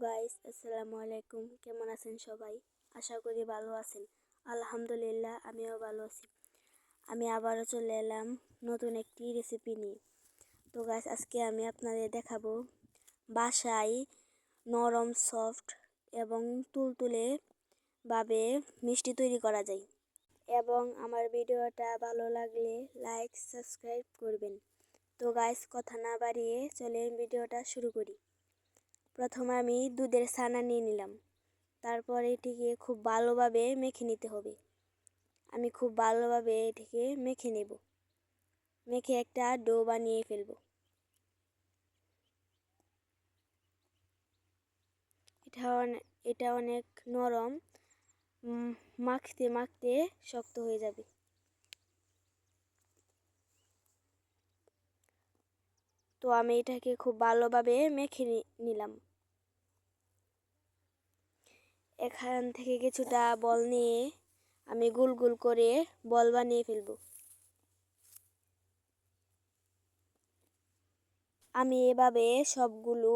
Guys আসসালামু আলাইকুম কেমন আছেন সবাই? আশা করি ভালো আছেন। আলহামদুলিল্লাহ, আমিও ভালো আছি। আমি আবারও চলে এলাম নতুন একটি রেসিপি নিয়ে। তো গাইস আজকে আমি আপনাদের দেখাবো বাসায় নরম সফট এবং তুলতুলে ভাবে মিষ্টি তৈরি করা যায়। এবং আমার ভিডিওটা ভালো লাগলে লাইক সাবস্ক্রাইব করবেন। তো গাইস কথা না বাড়িয়ে চলে ভিডিওটা শুরু করি। প্রথমে আমি দুধের ছানা নিয়ে নিলাম। তারপর এটিকে খুব ভালোভাবে মেখে নিতে হবে। আমি খুব ভালোভাবে এটিকে মেখে নেব। মেখে একটা ডো বানিয়ে ফেলব। এটা এটা অনেক নরম মাখতে মাখতে শক্ত হয়ে যাবে। তো আমি এটাকে খুব ভালোভাবে মেখে নিলাম। এখান থেকে কিছুটা বল নিয়ে আমি গোল গোল করে বল বানিয়ে ফেলব। আমি এভাবে সবগুলো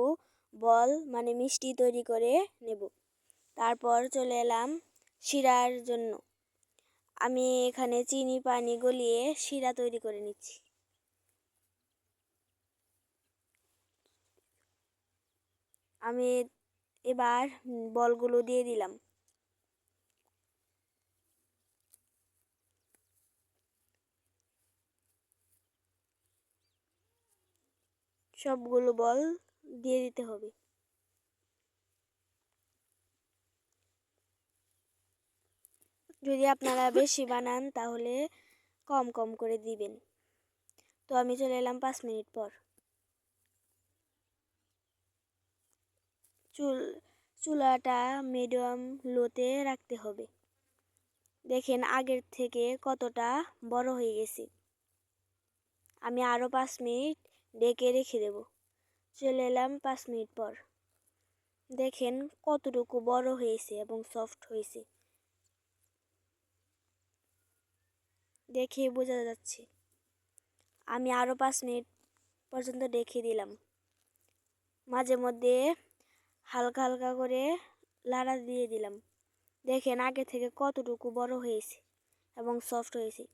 বল মানে মিষ্টি তৈরি করে নেব। তারপর চলে এলাম শিরার জন্য। আমি এখানে চিনি, পানি গলিয়ে শিরা তৈরি করে নিচ্ছি। আমি এবার বলগুলো দিয়ে দিলাম। সবগুলো বল দিয়ে দিতে হবে। যদি আপনারা বেশি বানান, তাহলে কম কম করে দিবেন। তো আমি চলে এলাম পাঁচ মিনিট পর। চুল, চুলাটা মিডিয়াম লোতে রাখতে হবে। দেখেন আগের থেকে কতটা বড় হয়ে গেছে। আমি আরও পাঁচ মিনিট ডেকে রেখে দেব। চলে এলাম পাঁচ মিনিট পর। দেখেন কতটুকু বড় হয়েছে এবং সফট হয়েছে। দেখে বোঝা যাচ্ছে। আমি আরও পাঁচ মিনিট পর্যন্ত ডেকে দিলাম। মাঝে মধ্যে হালকা হালকা করে লাড়া দিয়ে দিলাম। দেখেন আগে থেকে কতটুকু বড় হয়েছে এবং সফট হয়েছে।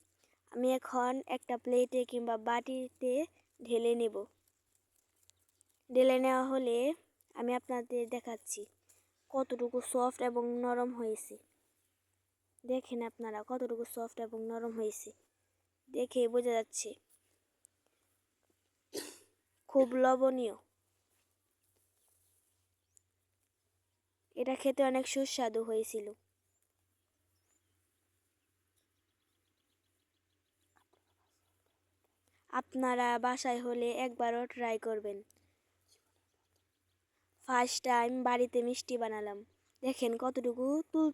আমি এখন একটা প্লেটে কিংবা বাটিতে ঢেলে নেব। ঢেলে নেওয়া হলে আমি আপনাদের দেখাচ্ছি কতটুকু সফট এবং নরম হয়েছে। দেখেন আপনারা কতটুকু সফট এবং নরম হয়েছে। দেখে বোঝা যাচ্ছে। খুব লবণীয়। এটা খেতে অনেক সুস্বাদু হয়েছিল। আপনারা বাসায় হলে একবারও ট্রাই করবেন। ফার্স্ট টাইম বাড়িতে মিষ্টি বানালাম। দেখেন কতটুকু তুল